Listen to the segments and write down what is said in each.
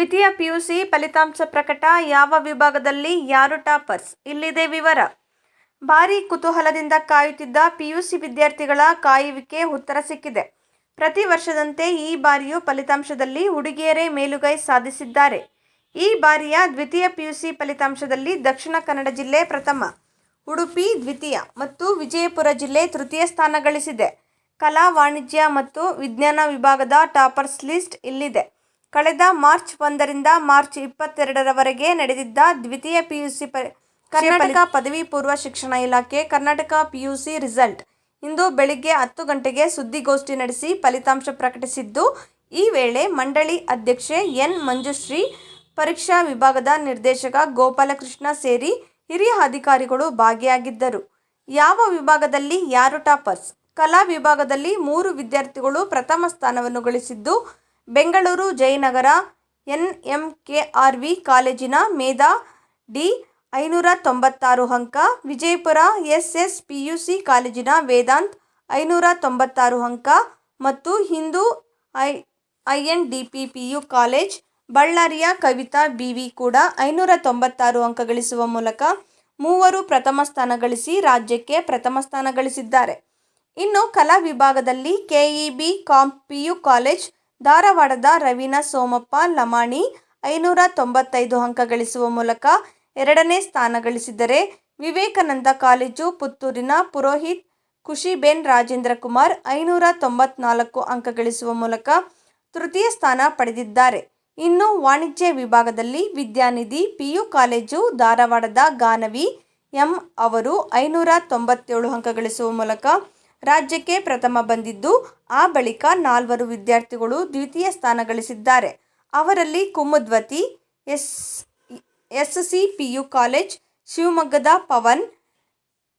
ದ್ವಿತೀಯ ಪಿಯುಸಿ ಫಲಿತಾಂಶ ಪ್ರಕಟ. ಯಾವ ವಿಭಾಗದಲ್ಲಿ? ಯಾರು ಟಾಪರ್ಸ್? ಇಲ್ಲಿದೆ ವಿವರ. ಭಾರಿ ಕುತೂಹಲದಿಂದ ಕಾಯುತ್ತಿದ್ದ ಪಿಯುಸಿ ವಿದ್ಯಾರ್ಥಿಗಳ ಕಾಯುವಿಕೆ ಉತ್ತರ ಸಿಕ್ಕಿದೆ. ಪ್ರತಿ ವರ್ಷದಂತೆ ಈ ಬಾರಿಯೂ ಫಲಿತಾಂಶದಲ್ಲಿ ಹುಡುಗಿಯರೇ ಮೇಲುಗೈ ಸಾಧಿಸಿದ್ದಾರೆ. ಈ ಬಾರಿಯ ದ್ವಿತೀಯ ಪಿಯುಸಿ ಫಲಿತಾಂಶದಲ್ಲಿ ದಕ್ಷಿಣ ಕನ್ನಡ ಜಿಲ್ಲೆ ಪ್ರಥಮ, ಉಡುಪಿ ದ್ವಿತೀಯ ಮತ್ತು ವಿಜಯಪುರ ಜಿಲ್ಲೆ ತೃತೀಯ ಸ್ಥಾನ ಗಳಿಸಿದೆ. ಕಲಾ ವಾಣಿಜ್ಯ ಮತ್ತು ವಿಜ್ಞಾನ ವಿಭಾಗದ ಟಾಪರ್ಸ್ ಲಿಸ್ಟ್ ಇಲ್ಲಿದೆ. ಕಳೆದ ಮಾರ್ಚ್ ಒಂದರಿಂದ ಮಾರ್ಚ್ ಇಪ್ಪತ್ತೆರಡರವರೆಗೆ ನಡೆದಿದ್ದ ದ್ವಿತೀಯ ಪಿಯುಸಿ ಕರ್ನಾಟಕ ಪದವಿ ಪೂರ್ವ ಶಿಕ್ಷಣ ಇಲಾಖೆ, ಕರ್ನಾಟಕ ಪಿಯುಸಿ ರಿಸಲ್ಟ್. ಇಂದು ಬೆಳಿಗ್ಗೆ ಹತ್ತು ಗಂಟೆಗೆ ಸುದ್ದಿಗೋಷ್ಠಿ ನಡೆಸಿ ಫಲಿತಾಂಶ ಪ್ರಕಟಿಸಿದ್ದು, ಈ ವೇಳೆ ಮಂಡಳಿ ಅಧ್ಯಕ್ಷೆ ಎನ್ ಮಂಜುಶ್ರೀ, ಪರೀಕ್ಷಾ ವಿಭಾಗದ ನಿರ್ದೇಶಕ ಗೋಪಾಲಕೃಷ್ಣ ಸೇರಿ ಹಿರಿಯ ಅಧಿಕಾರಿಗಳು ಭಾಗಿಯಾಗಿದ್ದರು. ಯಾವ ವಿಭಾಗದಲ್ಲಿ ಯಾರು ಟಾಪರ್ಸ್? ಕಲಾ ವಿಭಾಗದಲ್ಲಿ ಮೂರು ವಿದ್ಯಾರ್ಥಿಗಳು ಪ್ರಥಮ ಸ್ಥಾನವನ್ನು ಗಳಿಸಿದ್ದು ಬೆಂಗಳೂರು ಜಯನಗರ ಎನ್ಎಂಕೆಆರ್ವಿ ಕಾಲೇಜಿನ ಮೇಧಾ ಡಿ ಐನೂರ ತೊಂಬತ್ತಾರು ಅಂಕ, ವಿಜಯಪುರ ಎಸ್ಎಸ್ ಪಿಯುಸಿ ಕಾಲೇಜಿನ ವೇದಾಂತ್ ಐನೂರ ತೊಂಬತ್ತಾರು ಅಂಕ ಮತ್ತು Hindu I I N D P P U college ಬಳ್ಳಾರಿಯ ಕವಿತಾ ಬಿ ವಿ ಕೂಡ ಐನೂರ ತೊಂಬತ್ತಾರು ಅಂಕ ಗಳಿಸುವ ಮೂಲಕ ಮೂವರು ಪ್ರಥಮ ಸ್ಥಾನ ಗಳಿಸಿ ರಾಜ್ಯಕ್ಕೆ ಪ್ರಥಮ ಸ್ಥಾನ ಗಳಿಸಿದ್ದಾರೆ. ಇನ್ನು ಕಲಾ ವಿಭಾಗದಲ್ಲಿ ಕೆಇಬಿ ಕಾಂ ಪಿ ಯು ಕಾಲೇಜ್ ಧಾರವಾಡದ ರವೀನಾ ಸೋಮಪ್ಪ ಲಮಾಣಿ ಐನೂರ ತೊಂಬತ್ತೈದು ಅಂಕ ಗಳಿಸುವ ಮೂಲಕ ಎರಡನೇ ಸ್ಥಾನ ಗಳಿಸಿದರೆ ವಿವೇಕಾನಂದ ಕಾಲೇಜು, ಪುತ್ತೂರಿನ ಪುರೋಹಿತ್ ಖುಷಿಬೆನ್ ರಾಜೇಂದ್ರ ಕುಮಾರ್ ಐನೂರ ತೊಂಬತ್ನಾಲ್ಕು ಅಂಕ ಗಳಿಸುವ ಮೂಲಕ ತೃತೀಯ ಸ್ಥಾನ ಪಡೆದಿದ್ದಾರೆ. ಇನ್ನು ವಾಣಿಜ್ಯ ವಿಭಾಗದಲ್ಲಿ ವಿದ್ಯಾನಿಧಿ ಪಿಯು ಕಾಲೇಜು, ಧಾರವಾಡದ ಗಾನವಿ ಎಂ ಅವರು ಐನೂರ ತೊಂಬತ್ತೇಳು ಅಂಕ ಗಳಿಸುವ ಮೂಲಕ ರಾಜ್ಯಕ್ಕೆ ಪ್ರಥಮ ಬಂದಿದ್ದು, ಆ ಬಳಿಕ ನಾಲ್ವರು ವಿದ್ಯಾರ್ಥಿಗಳು ದ್ವಿತೀಯ ಸ್ಥಾನ ಗಳಿಸಿದ್ದಾರೆ. ಅವರಲ್ಲಿ Kumudvati, S S C P U college, ಶಿವಮೊಗ್ಗದ ಪವನ್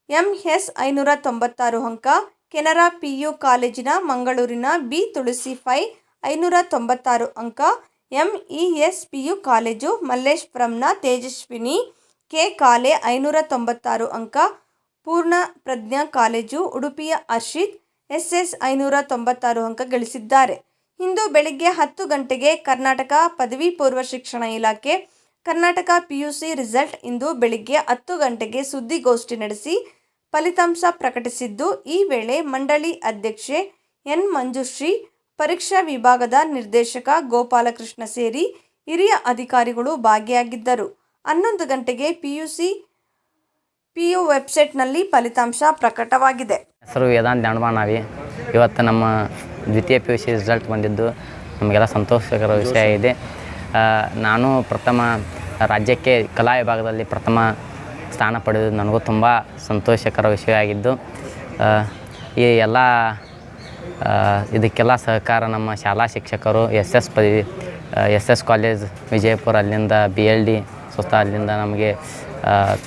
ಎಂಎಸ್ ಐನೂರ ತೊಂಬತ್ತಾರು ಅಂಕ, ಕೆನರಾ ಪಿ ಯು ಕಾಲೇಜಿನ ಮಂಗಳೂರಿನ ಬಿ ತುಳಸಿ ಫೈ ಐನೂರ ತೊಂಬತ್ತಾರು ಅಂಕ ಎಸ್ ಪಿ ಯು ಕಾಲೇಜು ಮಲ್ಲೇಶ್ವರಂನ ತೇಜಸ್ವಿನಿ, ಕೆ ಕಾಲೆ ಐನೂರ ತೊಂಬತ್ತಾರು ಅಂಕ ಪೂರ್ಣ ಪ್ರಜ್ಞಾ ಕಾಲೇಜು ಉಡುಪಿಯ ಅರ್ಷಿತ್ ಎಸ್ ಎಸ್ ಐನೂರ ತೊಂಬತ್ತಾರು ಅಂಕ ಗಳಿಸಿದ್ದಾರೆ. ಇಂದು ಬೆಳಿಗ್ಗೆ ಹತ್ತು ಗಂಟೆಗೆ ಕರ್ನಾಟಕ ಪದವಿ ಪೂರ್ವ ಶಿಕ್ಷಣ ಇಲಾಖೆ, ಕರ್ನಾಟಕ ಪಿಯುಸಿ ರಿಸಲ್ಟ್ ಇಂದು ಬೆಳಿಗ್ಗೆ ಹತ್ತು ಗಂಟೆಗೆ ಸುದ್ದಿಗೋಷ್ಠಿ ನಡೆಸಿ ಫಲಿತಾಂಶ ಪ್ರಕಟಿಸಿದ್ದು, ಈ ವೇಳೆ ಮಂಡಳಿ ಅಧ್ಯಕ್ಷೆ ಎನ್ ಮಂಜುಶ್ರೀ, ಪರೀಕ್ಷಾ ವಿಭಾಗದ ನಿರ್ದೇಶಕ ಗೋಪಾಲಕೃಷ್ಣ ಸೇರಿ ಹಿರಿಯ ಅಧಿಕಾರಿಗಳು ಭಾಗಿಯಾಗಿದ್ದರು. ಹನ್ನೊಂದು ಗಂಟೆಗೆ ಪಿಯುಸಿ ಪಿಯು ವೆಬ್ಸೈಟ್ನಲ್ಲಿ ಫಲಿತಾಂಶ ಪ್ರಕಟವಾಗಿದೆ. ಹೆಸರು ವೇದಾಂತ್ ದಾಂಡಬಾಣಾವಿ ಇವತ್ತು ನಮ್ಮ ದ್ವಿತೀಯ ಪಿ ಯು ಸಿ ರಿಸಲ್ಟ್ ಬಂದಿದ್ದು ನಮಗೆಲ್ಲ ಸಂತೋಷಕರ ವಿಷಯ ಇದೆ. ನಾನು ಪ್ರಥಮ ರಾಜ್ಯಕ್ಕೆ ಕಲಾ ವಿಭಾಗದಲ್ಲಿ ಪ್ರಥಮ ಸ್ಥಾನ ಪಡೆದು ನನಗೂ ತುಂಬ ಸಂತೋಷಕರ ವಿಷಯ ಆಗಿದ್ದು ಈ ಎಲ್ಲ ಇದಕ್ಕೆಲ್ಲ ಸಹಕಾರ ನಮ್ಮ ಶಾಲಾ ಶಿಕ್ಷಕರು ಎಸ್ ಎಸ್ ಪದವಿ ಎಸ್ ಎಸ್ ಕಾಲೇಜ್ ವಿಜಯಪುರ ಅಲ್ಲಿಂದ, ಬಿ ಎಲ್ ಡಿ ಸುತ್ತ ಅಲ್ಲಿಂದ ನಮಗೆ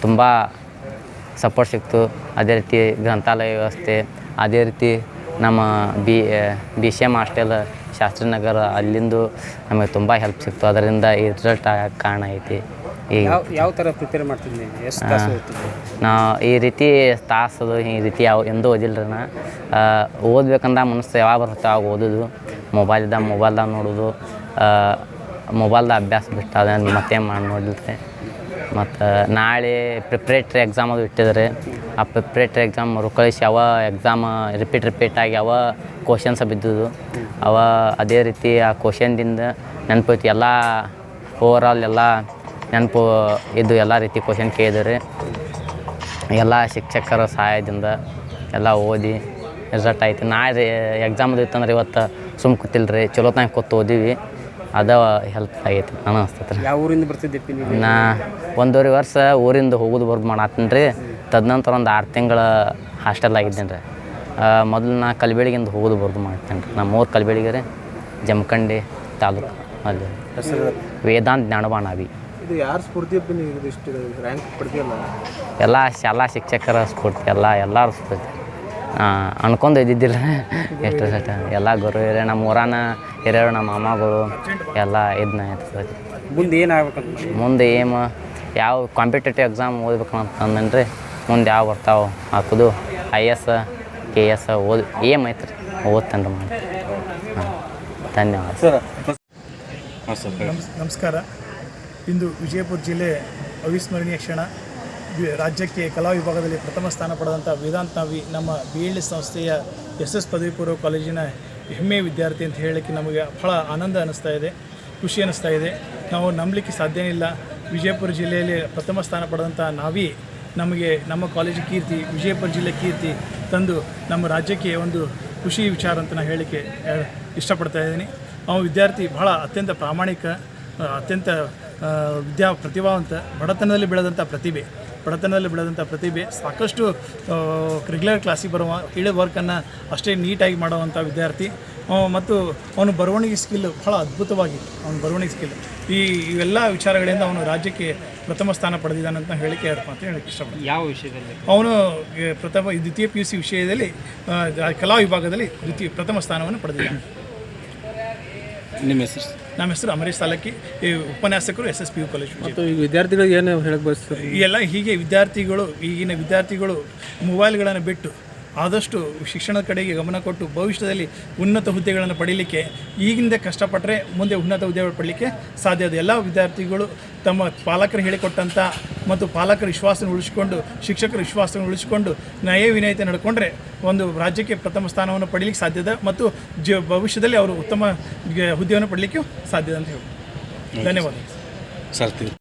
ತುಂಬ ಸಪೋರ್ಟ್ ಸಿಕ್ತು. ಅದೇ ರೀತಿ ಗ್ರಂಥಾಲಯ ವ್ಯವಸ್ಥೆ ಅದೇ ರೀತಿ ನಮ್ಮ B B C M hostel Shastrinagar ಅಲ್ಲಿಂದು ನಮಗೆ ತುಂಬ ಹೆಲ್ಪ್ ಸಿಕ್ತು. ಅದರಿಂದ ಈ ರಿಸಲ್ಟ್ ಆಗಕ್ಕೆ ಕಾರಣ ಐತಿ. ಈಗ ಯಾವ ಥರ ಪ್ರಿಪೇರ್ ಮಾಡ್ತಿದ್ದೀನಿ ನಾ ಈ ರೀತಿ ತಾಸದು ಈ ರೀತಿ ಯಾವ ಎಂದೂ ಓದಿಲ್ಲ ನಾ. ಓದ್ಬೇಕಂದ ಮನಸ್ಸು ಯಾವಾಗ ಬರುತ್ತೆ ಆವಾಗ ಓದೋದು. ಮೊಬೈಲ್ದಾಗ ಮೊಬೈಲ್ದಾಗ ನೋಡೋದು. ಮೊಬೈಲ್ದ ಅಭ್ಯಾಸ ಬಿಟ್ಟು ಅದನ್ನು ಮತ್ತೆ ಮಾಡಿ ನೋಡಿಲ್ತೆ ಮತ್ತು ನಾಳೆ ಪ್ರಿಪ್ರೇಟ್ರಿ ಎಕ್ಸಾಮ್ ಅದು ಇಟ್ಟಿದ್ದಾರೆ. ಆ ಪ್ರಿಪ್ರೇಟ್ರಿ ಎಕ್ಸಾಮ್ ಮರುಕಳಿಸಿ ಯಾವ ಎಕ್ಸಾಮ್ ರಿಪೀಟ್ ರಿಪೀಟ್ ಆಗಿ ಯಾವ ಕ್ವಶನ್ಸ್ ಬಿದ್ದುದು ಅವ ಅದೇ ರೀತಿ ಆ ಕ್ವಶನ್ದಿಂದ ನೆನಪೈತಿ ಎಲ್ಲ ಓವರಾಲ್ ಎಲ್ಲ ನೆನಪು ಇದ್ದು ಎಲ್ಲ ರೀತಿ ಕ್ವಶನ್ ಕೇಳಿದ್ರೆ ಎಲ್ಲ ಶಿಕ್ಷಕರ ಸಹಾಯದಿಂದ ಎಲ್ಲ ಓದಿ ರಿಸಲ್ಟ್ ಆಯ್ತು. ನಾಳೆ ಎಕ್ಸಾಮ್ ಇತ್ತಂದ್ರೆ ಇವತ್ತು ಸುಮ್ಮ ಸುಮ್ ಕೂತಿಲ್ರಿ ಚಲೋತ್ನಾಗ ಕೂತು ಓದಿವಿ. ಅದ ಹೆಲ್ಪ್ ಆಗೈತಿ ನಾನು ಅನಿಸ್ತೈತೆ ಯಾವ ಊರಿಂದ ಬರ್ತಿದ್ದೆ ನಾ ಒಂದೂವರೆ ವರ್ಷ ಊರಿಂದ ಹೋಗೋದು ಬರ್ದು ಮಾಡತ್ತೀನಿ ರೀ ತದನಂತರ ಒಂದು ಆರು ತಿಂಗಳ ಹಾಸ್ಟೆಲ್ ಆಗಿದ್ದೇನೆ ರೀ ಮೊದಲು ನಾ ಕಲ್ಬೇಳಿಗಿಂದ ಹೋಗೋದು ಬರ್ದು ಮಾಡ್ತೇನೆ ರೀ ನಮ್ಮ ಊರು ಕಲ್ಬೇಳಿಗೆ ರೀ ಜಮಖಂಡಿ ತಾಲೂಕು ಅಲ್ಲಿ. ವೇದಾಂತ್ ಜ್ಞಾನಬಾಣಾವಿ ಇದು ಯಾರು ಸ್ಫೂರ್ತಿ ರ್ಯಾಂಕ್ ಪಡೆದಿಲ್ಲ ಎಲ್ಲ ಶಾಲಾ ಶಿಕ್ಷಕರ ಸ್ಫೂರ್ತಿ ಎಲ್ಲ ಎಲ್ಲರೂ ಸ್ಫೂರ್ತಿ. ಅನ್ಕೊಂಡು ಇದ್ದಿದ್ದಿಲ್ಲ. ಎಷ್ಟು ಸಟ ಎಲ್ಲ ಗುರು ಹಿರಿಯ ನಮ್ಮ ಊರಾನ ಹಿರಿಯರು ನಮ್ಮ ಮಾಮಗಳು ಎಲ್ಲ ಇದನ್ನ ಮುಂದೆ ಏನಾಗಬೇಕು ಮುಂದೆ ಏಮ ಯಾವ ಕಾಂಪಿಟೇಟಿವ್ ಎಕ್ಸಾಮ್ ಓದ್ಬೇಕಂತ ಅಂದನ್ರಿ ಮುಂದೆ ಯಾವ ಬರ್ತಾವೆ ಹಾಕೋದು? ಐ ಎಸ್ ಕೆ ಎಸ್ ಓದಿ ಏಮ್ ಐತ್ರಿ. ಓದ್ತೇನೆ ರೀ ಮಾಡಿ ಹಾಂ ಧನ್ಯವಾದ. ಸರ್ ನಮಸ್ಕಾರ. ಇಂದು ವಿಜಯಪುರ ಜಿಲ್ಲೆ ಅವಿಸ್ಮರಣೀಯ ಕ್ಷಣ. ರಾಜ್ಯಕ್ಕೆ ಕಲಾ ವಿಭಾಗದಲ್ಲಿ ಪ್ರಥಮ ಸ್ಥಾನ ಪಡೆದಂಥ ವೇದಾಂತ ನಾವಿ ನಮ್ಮ ಬಿ ಎಲ್ ಎಸ್ ಸಂಸ್ಥೆಯ ಎಸ್ ಎಸ್ ಪದವಿ ಪೂರ್ವ ಕಾಲೇಜಿನ ಹೆಮ್ಮೆ ವಿದ್ಯಾರ್ಥಿ ಅಂತ ಹೇಳಲಿಕ್ಕೆ ನಮಗೆ ಬಹಳ ಆನಂದ ಅನ್ನಿಸ್ತಾ ಇದೆ, ಖುಷಿ ಅನ್ನಿಸ್ತಾ ಇದೆ. ನಾವು ನಂಬಲಿಕ್ಕೆ ಸಾಧ್ಯನೇ ಇಲ್ಲ. ವಿಜಯಪುರ ಜಿಲ್ಲೆಯಲ್ಲಿ ಪ್ರಥಮ ಸ್ಥಾನ ಪಡೆದಂಥ ನಾವಿ ನಮಗೆ ನಮ್ಮ ಕಾಲೇಜು ಕೀರ್ತಿ, ವಿಜಯಪುರ ಜಿಲ್ಲೆ ಕೀರ್ತಿ ತಂದು ನಮ್ಮ ರಾಜ್ಯಕ್ಕೆ ಒಂದು ಖುಷಿ ವಿಚಾರ ಅಂತ ನಾನು ಹೇಳಲಿಕ್ಕೆ ಇಷ್ಟಪಡ್ತಾ ಇದ್ದೀನಿ. ಅವನು ವಿದ್ಯಾರ್ಥಿ ಬಹಳ ಅತ್ಯಂತ ಪ್ರಾಮಾಣಿಕ, ಅತ್ಯಂತ ವಿದ್ಯಾ ಪ್ರತಿಭಾವಂತ, ಬಡತನದಲ್ಲಿ ಬೆಳೆದಂಥ ಪ್ರತಿಭೆ. ಬಡತನದಲ್ಲಿ ಬೆಳೆದಂಥ ಪ್ರತಿಭೆ ಸಾಕಷ್ಟು ರೆಗ್ಯುಲರ್ ಕ್ಲಾಸಿಗೆ ಬರುವ ಇಳೆ ವರ್ಕನ್ನು ಅಷ್ಟೇ ನೀಟಾಗಿ ಮಾಡುವಂಥ ವಿದ್ಯಾರ್ಥಿ. ಮತ್ತು ಅವನು ಬರವಣಿಗೆ ಸ್ಕಿಲ್ ಬಹಳ ಅದ್ಭುತವಾಗಿದೆ ಅವನ ಬರವಣಿಗೆ ಸ್ಕಿಲ್ ಈ ಇವೆಲ್ಲ ವಿಚಾರಗಳಿಂದ ಅವನು ರಾಜ್ಯಕ್ಕೆ ಪ್ರಥಮ ಸ್ಥಾನ ಪಡೆದಿದ್ದಾನೆ ಅಂತ ಹೇಳಿಕೆ ಅರ್ಥ ಅಂತ ಹೇಳಕ್ಕೆ ಇಷ್ಟಪಡ್ತೀನಿ. ಯಾವ ವಿಷಯದಲ್ಲಿ? ಅವನು ಪ್ರಥಮ ದ್ವಿತೀಯ ಪಿ ಯು ಸಿ ವಿಷಯದಲ್ಲಿ ಕಲಾ ವಿಭಾಗದಲ್ಲಿ ದ್ವಿತೀಯ ಪ್ರಥಮ ಸ್ಥಾನವನ್ನು ಪಡೆದಿದ್ದಾನೆ. ನಿಮ್ಮ ಹೆಸರು? ನಮ್ಮ ಹೆಸರು ಅಮರೇಶ್ ಸಾಲಕ್ಕಿ. ಈ ಉಪನ್ಯಾಸಕರು S S P U college ಮತ್ತು ಈಗ ವಿದ್ಯಾರ್ಥಿಗಳಿಗೆ ಏನು ಹೇಳಕ್ಕೆ ಬಯಸ್ತಾರೆ? ಎಲ್ಲ ಹೀಗೆ ವಿದ್ಯಾರ್ಥಿಗಳು ಈಗಿನ ವಿದ್ಯಾರ್ಥಿಗಳು ಮೊಬೈಲ್ಗಳನ್ನು ಬಿಟ್ಟು ಆದಷ್ಟು ಶಿಕ್ಷಣದ ಕಡೆಗೆ ಗಮನ ಕೊಟ್ಟು ಭವಿಷ್ಯದಲ್ಲಿ ಉನ್ನತ ಹುದ್ದೆಗಳನ್ನು ಪಡೀಲಿಕ್ಕೆ ಈಗಿಂದ ಕಷ್ಟಪಟ್ಟರೆ ಮುಂದೆ ಉನ್ನತ ಹುದ್ದೆಗಳು ಪಡಲಿಕ್ಕೆ ಸಾಧ್ಯ. ಇದೆ ಎಲ್ಲ ವಿದ್ಯಾರ್ಥಿಗಳು ತಮ್ಮ ಪಾಲಕರು ಹೇಳಿಕೊಟ್ಟಂಥ ಮತ್ತು ಪಾಲಕರ ವಿಶ್ವಾಸವನ್ನು ಉಳಿಸಿಕೊಂಡು ಶಿಕ್ಷಕರ ವಿಶ್ವಾಸವನ್ನು ಉಳಿಸಿಕೊಂಡು ನ್ಯಾಯ ವಿನಯತೆ ನಡ್ಕೊಂಡ್ರೆ ಒಂದು ರಾಜ್ಯಕ್ಕೆ ಪ್ರಥಮ ಸ್ಥಾನವನ್ನು ಪಡೀಲಿಕ್ಕೆ ಸಾಧ್ಯದ ಮತ್ತು ಜ ಭವಿಷ್ಯದಲ್ಲಿ ಅವರು ಉತ್ತಮ ಹುದ್ದೆಯನ್ನು ಪಡಲಿಕ್ಕೂ ಸಾಧ್ಯದ ಅಂತ ಹೇಳಿ. ಧನ್ಯವಾದ ಸರ್ತಿ